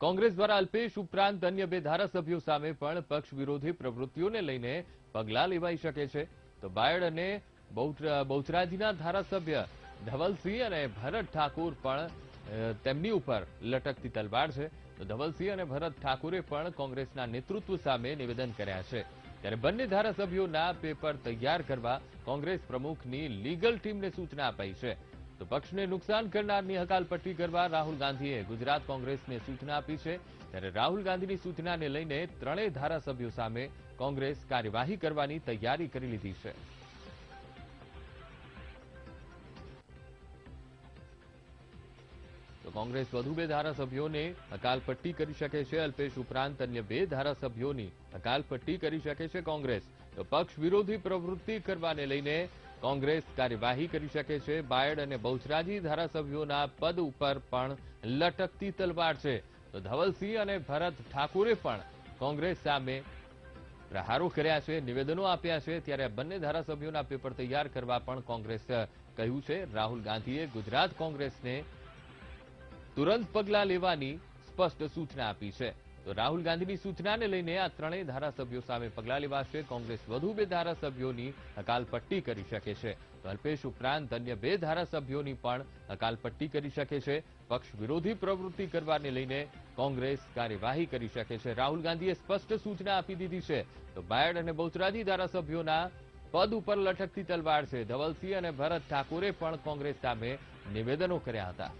કોંગ્રેસ દ્વારા અલ્પેશ ઉપરાંત અન્ય બે ધારાસભ્યો સામે પણ પક્ષ વિરોધી પ્રવૃત્તિઓને લઈને પગલાં લેવાઈ શકે છે. તો બાયડ અને બહુચરાજીના ધારાસભ્ય ધવલસિંહ અને ભરત ઠાકુર પણ તેમની ઉપર લટકતી તલવાર છે. તો ધવલસિંહ અને ભરત ઠાકુરે પણ કોંગ્રેસના નેતૃત્વ સામે નિવેદન કર્યા છે. ત્યારે બંને ધારાસભ્યોના પેપર તૈયાર કરવા કોંગ્રેસ પ્રમુખની લીગલ ટીમને સૂચના અપાઈ છે. તો પક્ષને નુકસાન કરનારની હકાલપટ્ટી કરવા રાહુલ ગાંધીએ ગુજરાત કોંગ્રેસને સૂચના આપી છે. ત્યારે રાહુલ ગાંધીની સૂચનાને લઈને ત્રણેય ધારાસભ્યો સામે કોંગ્રેસ કાર્યવાહી કરવાની તૈયારી કરી લીધી છે. તો કોંગ્રેસ વધુ બે ધારાસભ્યોને હકાલપટ્ટી કરી શકે છે. અલ્પેશ ઉપરાંત અન્ય બે ધારાસભ્યોની હકાલપટ્ટી કરી શકે છે કોંગ્રેસ. તો પક્ષ વિરોધી પ્રવૃત્તિ કરવાને લઈને કોંગ્રેસ કાર્યવાહી કરી શકે છે. બાયડ અને બહુચરાજી ધારાસભ્યોના પદ ઉપર પણ લટકતી તલવાર છે. તો ધવલસિંહ અને ભરત ઠાકુરે પણ કોંગ્રેસ સામે પ્રહારો કર્યા છે, નિવેદનો આપ્યા છે. ત્યારે બંને ધારાસભ્યોના પેપર તૈયાર કરવા પણ કોંગ્રેસ કહ્યું છે. રાહુલ ગાંધીએ ગુજરાત કોંગ્રેસને તુરંત પગલાં લેવાની સ્પષ્ટ સૂચના આપી છે. તો રાહુલ ગાંધીની સૂચનાને લઈને આ ત્રણેય ધારાસભ્યો સામે પગલાં લેવાશે. કોંગ્રેસ વધુ બે ધારાસભ્યોની હકાલપટ્ટી કરી શકે છે. તો અલ્પેશ ઉપરાંત અન્ય બે ધારાસભ્યોની પણ હકાલપટ્ટી કરી શકે છે. પક્ષ વિરોધી પ્રવૃત્તિ કરવાને લઈને કોંગ્રેસ કાર્યવાહી કરી શકે છે. રાહુલ ગાંધીએ સ્પષ્ટ સૂચના આપી દીધી છે. તો બાયડ અને બહુચરાજી ધારાસભ્યોના પદ ઉપર લટકતી તલવાર છે. ધવલસિંહ અને ભરત ઠાકોરે પણ કોંગ્રેસ સામે નિવેદનો કર્યા હતા.